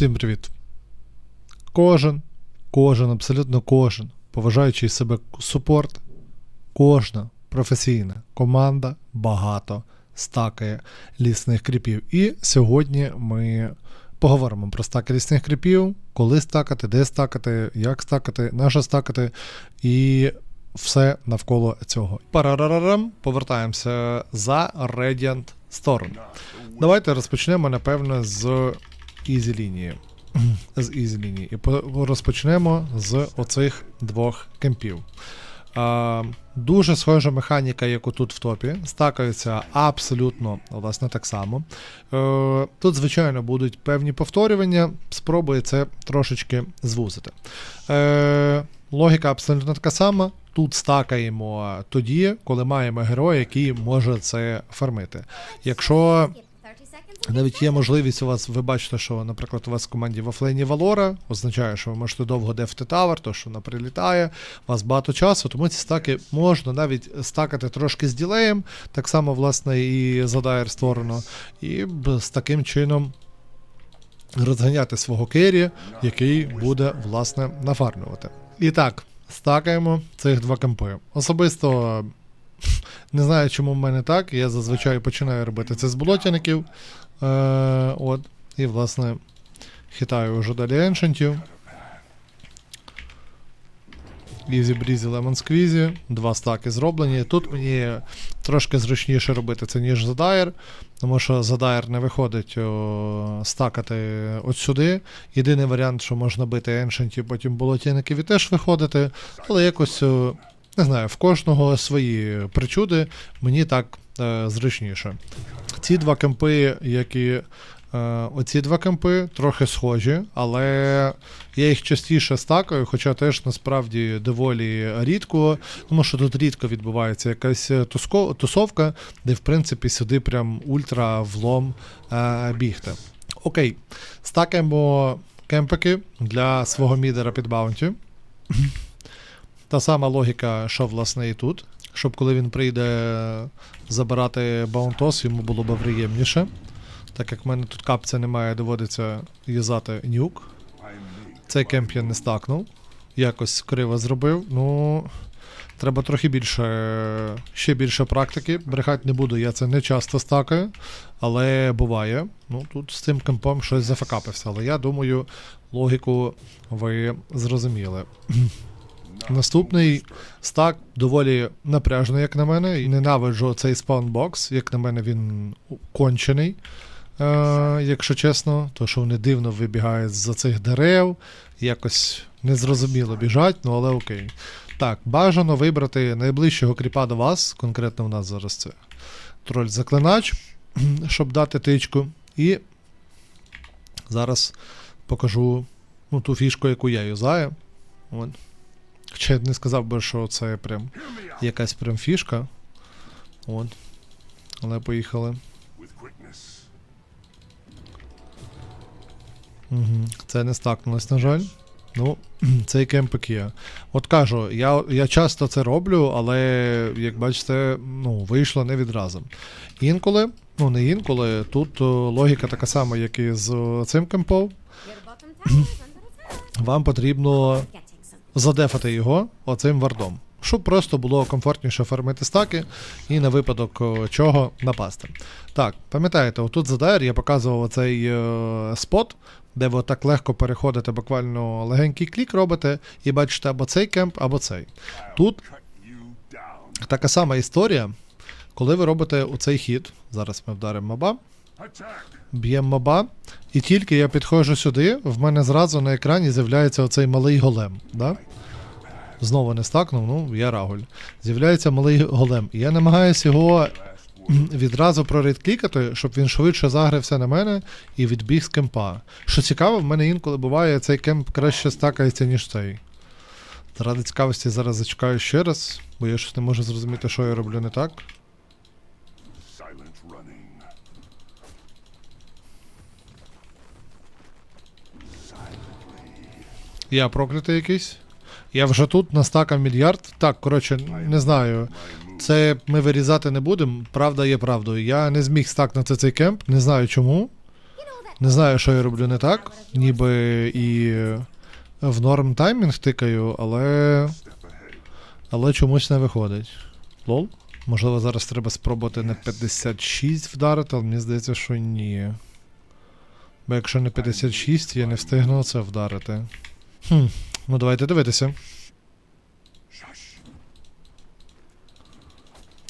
Всім привіт. Кожен, кожен, абсолютно кожен, поважаючий себе супорт, кожна професійна команда багато стакає лісних кріпів. І сьогодні ми поговоримо про стаки лісних кріпів, коли стакати, де стакати, як стакати, на що стакати і все навколо цього. Парарарарам, повертаємося за Radiant Storm. Давайте розпочнемо, напевно, з ізі лінії. З ізі лінії. І по- розпочнемо з оцих двох кемпів. А, дуже схожа механіка, як тут в топі. Стакаються абсолютно власне так само. Е, тут, звичайно, будуть певні повторювання. Спробую це трошечки звузити. Е, логіка абсолютно така сама. Тут стакаємо тоді, коли маємо героя, який може це фармити. Якщо навіть є можливість у вас, ви бачите, що, наприклад, у вас в команді в офлейні Валора, означає, що ви можете довго дефти тавер, то що вона прилітає, у вас багато часу, тому ці стаки можна навіть стакати трошки з ділеєм, так само, власне, і за дайер створено, і з таким чином розганяти свого керрі, який буде, власне, нафармлювати. І так, стакаємо цих два кампи. Особисто. Не знаю, чому в мене так. Я зазвичай починаю робити це з болотяників. Е, от. І, власне, хитаю вже далі еншентів. Ізі брізі лемон сквізі. Два стаки зроблені. Тут мені трошки зручніше робити це, ніж задайр, тому що задайр не виходить о, стакати от сюди. Єдиний варіант, що можна бити еншентів, потім болотяників і теж виходити. Але якось. о, не знаю, в кожного свої причуди, мені так зручніше. Ці два кемпи, які. Е, оці два кемпи трохи схожі, але я їх частіше стакаю, хоча теж насправді доволі рідко, тому що тут рідко відбувається якась тусовка, де в принципі сюди прям ультра влом е, бігти. Окей, стакаємо кемпики для свого мідера під баунті. Та сама логіка, що власне і тут. Щоб коли він прийде забирати баунтос, йому було б приємніше. Так як в мене тут капця немає, доводиться юзати нюк. Цей кемп я не стакнув. Якось криво зробив. Ну. Треба трохи більше, ще більше практики. Брехати не буду, я це не часто стакаю, але буває. Ну, тут з цим кемпом щось зафакапився. Але я думаю, логіку ви зрозуміли. Наступний стак доволі напряжений, як на мене. І ненавиджу цей спаунбокс, як на мене, він кончений. Е, якщо чесно, то що вони дивно вибігають з-за цих дерев, якось незрозуміло біжать, ну але окей. Так, бажано вибрати найближчого кріпа до вас, конкретно у нас зараз це троль заклинач, щоб дати тичку. І зараз покажу ну, ту фішку, яку я юзаю. От. Хоча я не сказав би, що це прям якась прям фішка. От. Але поїхали. Угу. Це не стакнулось, на жаль. Ну, цей кемпик є. От кажу, я, я часто це роблю, але, як бачите, ну, вийшло не відразу. Інколи, ну не інколи, тут о, логіка така сама, як і з о, цим кемпом. Вам потрібно задефати його оцим вардом. Щоб просто було комфортніше фармити стаки і на випадок чого напасти. Так, пам'ятаєте, отут за дайр я показував оцей е, спот, де ви так легко переходите, буквально легенький клік робите, і бачите або цей кемп, або цей. Тут така сама історія, коли ви робите оцей хід. Зараз ми вдаримо моба. Б'ємо моба, і тільки я підходжу сюди, в мене зразу на екрані з'являється оцей малий голем. Да? Знову не стакнув, ну я рагуль. З'являється малий голем. Я намагаюся його відразу прорейдклікати, щоб він швидше загрився на мене і відбіг з кемпа. Що цікаво, в мене інколи буває, цей кемп краще стакається, ніж цей. Заради цікавості зараз зачекаю ще раз, бо я щось не можу зрозуміти, що я роблю не так. Я проклятий якийсь. Я вже тут настакав мільярд. Так, коротше, не знаю. Це ми вирізати не будемо. Правда є правдою. Я не зміг стакнути цей кемп, не знаю чому. Не знаю, що я роблю не так, ніби і в норм таймінг тикаю, але. Але чомусь не виходить. Лол? Можливо, зараз треба спробувати на 56 вдарити, але мені здається, що ні. Бо якщо не 56, я не встигну це вдарити. Хм, ну давайте дивитися.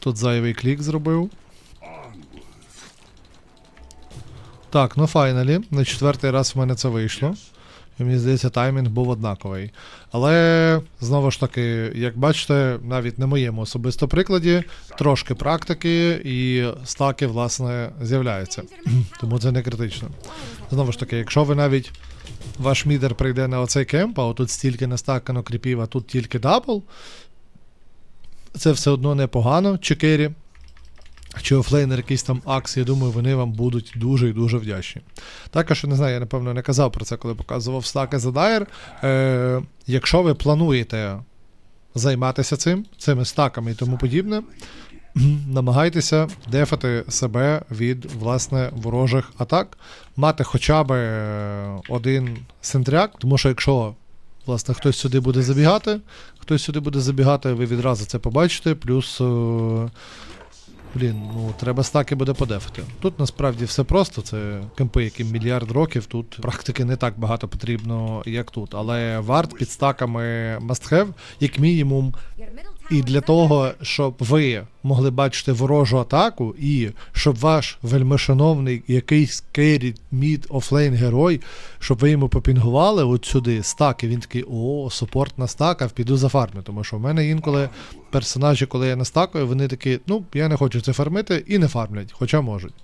Тут зайвий клік зробив. Так, ну файналі. На четвертий раз в мене це вийшло. І мені здається, таймінг був однаковий. Але знову ж таки, як бачите, навіть на моєму особисто прикладі, трошки практики і стаки, власне, з'являються. Тому це не критично. Знову ж таки, якщо ви навіть ваш мідер прийде на оцей кемп, а отут стільки настакано кріпів, а тут тільки дабл, це все одно непогано, чи кері, чи офлейнер якийсь там акс, я думаю, вони вам будуть дуже і дуже вдячні. Також, я не знаю, я напевно не казав про це, коли показував стаки за Дайер. Е, якщо ви плануєте займатися цим, цими стаками і тому подібне, намагайтеся дефати себе від власне ворожих атак, мати хоча б е, один сентряк, тому що якщо власне хтось сюди буде забігати, хтось сюди буде забігати, ви відразу це побачите, плюс. Блін, ну треба стаки буде подефати. Тут насправді все просто, це кемпи, яким мільярд років, тут практики не так багато потрібно, як тут. Але варт під стаками must have, як мінімум, і для того, щоб ви могли бачити ворожу атаку, і щоб ваш вельмишановний якийсь керрі, мід, офлейн герой, щоб ви йому попінгували от сюди стаки. Він такий, о, супортна стака, піду за фарми. Тому що в мене інколи персонажі, коли я настакую, вони такі, ну, я не хочу це фармити, і не фармлять, хоча можуть.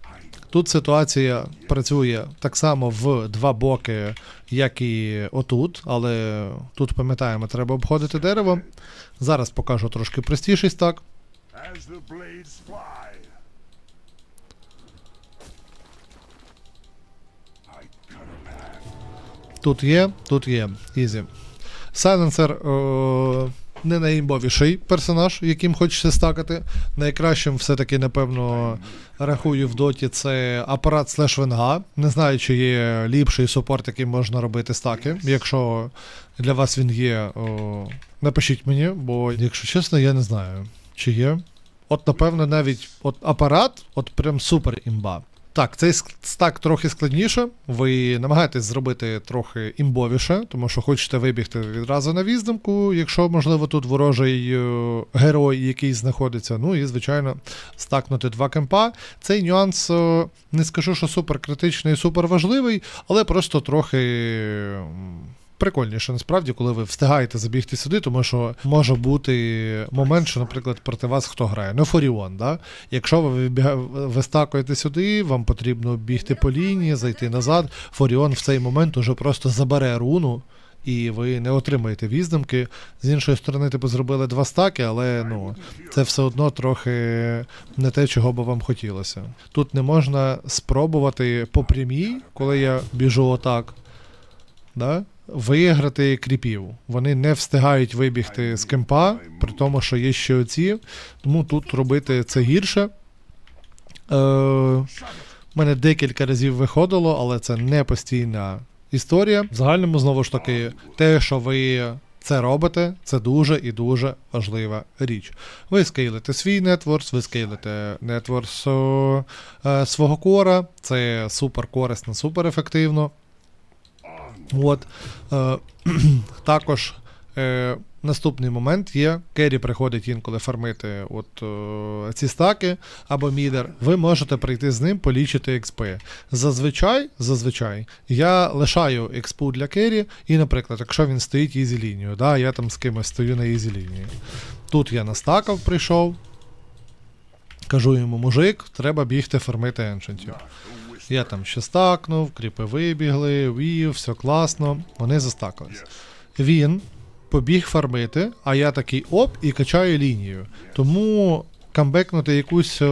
Тут ситуація працює так само в два боки, як і отут, але тут пам'ятаємо, треба обходити дерево. Зараз покажу трошки простіший path. Тут є, тут є. Ізі. Сайленсер о, не найімбовіший персонаж, яким хочеться стакати. Найкращим все-таки, напевно, рахую в доті це апарат слеш венга. Не знаю, чи є ліпший супорт, яким можна робити стаки. Якщо для вас він є, о, напишіть мені, бо, якщо чесно, я не знаю, чи є. От, напевно, навіть от апарат, от прям супер імба. Так, цей стак трохи складніше. Ви намагаєтесь зробити трохи імбовіше, тому що хочете вибігти відразу на віздимку, якщо, можливо, тут ворожий е, герой, який знаходиться. Ну і, звичайно, стакнути два кемпа. Цей нюанс е, не скажу, що супер критичний супер важливий, але просто трохи. Прикольніше, насправді, коли ви встигаєте забігти сюди, тому що може бути момент, що, наприклад, проти вас хто грає. Ну, Форіон, да? Якщо ви вибіга... ви стакуєте сюди, вам потрібно бігти по лінії, зайти назад. Форіон в цей момент уже просто забере руну, і ви не отримаєте віздимки. З іншої сторони, типу, зробили два стаки, але ну, це все одно трохи не те, чого би вам хотілося. Тут не можна спробувати по прямій, коли я біжу отак. Да? Виграти кріпів. Вони не встигають вибігти з кемпа, при тому, що є ще оці. Тому тут робити це гірше. Е, мене декілька разів виходило, але це не постійна історія. В загальному, знову ж таки, те, що ви це робите, це дуже і дуже важлива річ. Ви скейлите свій нетворс, ви скейлите нетворс е, свого кора, це супер корисно, супер ефективно. От. Е, також е, наступний момент є. Керрі приходить інколи фармити от, е, ці стаки або мідер. Ви можете прийти з ним полічити експи. Зазвичай, зазвичай, я лишаю експу для керрі, і, наприклад, якщо він стоїть ізі лінію, да, я там з кимось стою на ізі лінії. Тут я настакав, прийшов. Кажу йому, мужик, треба бігти фармити еншентів. Я там ще стакнув, кріпи вибігли, вів, все класно. Вони застакались. Він побіг фармити, а я такий оп і качаю лінію. Тому камбекнути якусь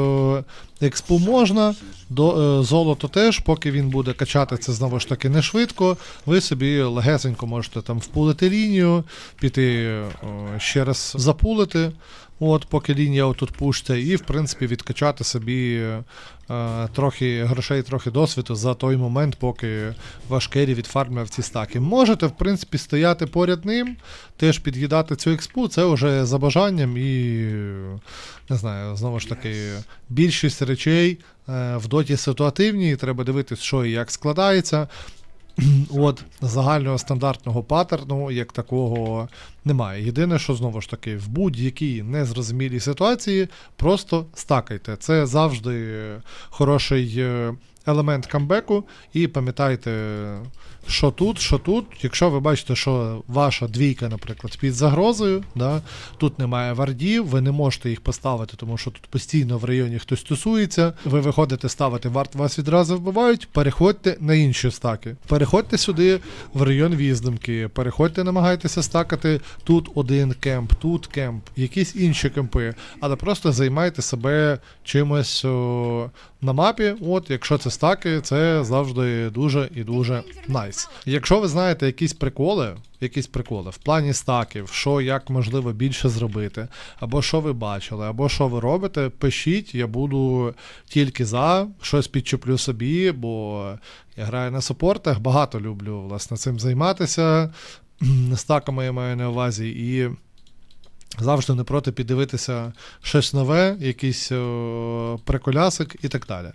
Експу можна, до, е, золото теж, поки він буде качати це знову ж таки не швидко. Ви собі легесенько можете там впулити лінію, піти е, ще раз запулити. От, поки лінія отут пушиться, і в принципі відкачати собі е, трохи грошей, трохи досвіду за той момент, поки ваш керрі відфармляв ці стаки. Можете, в принципі, стояти поряд ним, теж під'їдати цю експу, це вже за бажанням і е, не знаю, знову ж таки, більшість речей е, в доті ситуативні, і треба дивитись, що і як складається. От загального стандартного паттерну, як такого, немає. Єдине, що знову ж таки, в будь-якій незрозумілій ситуації просто стакайте. Це завжди хороший е, елемент камбеку. І пам'ятайте, що тут, що тут. Якщо ви бачите, що ваша двійка, наприклад, під загрозою, да, тут немає вардів, ви не можете їх поставити, тому що тут постійно в районі хтось тусується. Ви виходите ставити варт, вас відразу вбивають. Переходьте на інші стаки. Переходьте сюди в район віздимки, переходьте, намагайтеся стакати тут один кемп, тут кемп, якісь інші кемпи, але просто займайте себе чимось о, на мапі. От, якщо це стаки, це завжди дуже і дуже найс. Якщо ви знаєте якісь приколи, якісь приколи в плані стаків, що як можливо більше зробити, або що ви бачили, або що ви робите, пишіть, я буду тільки за, щось підчеплю собі, бо я граю на супортах, багато люблю власне цим займатися. Стаками я маю на увазі і. Завжди не проти піддивитися щось нове, якийсь приколясик і так далі.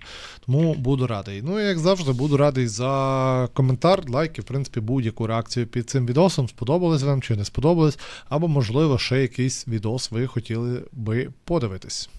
Тому буду радий. Ну і як завжди, буду радий за коментар, лайк і, в принципі, будь-яку реакцію під цим відосом. Сподобалось вам чи не сподобалось, або, можливо, ще якийсь відос ви хотіли би подивитись.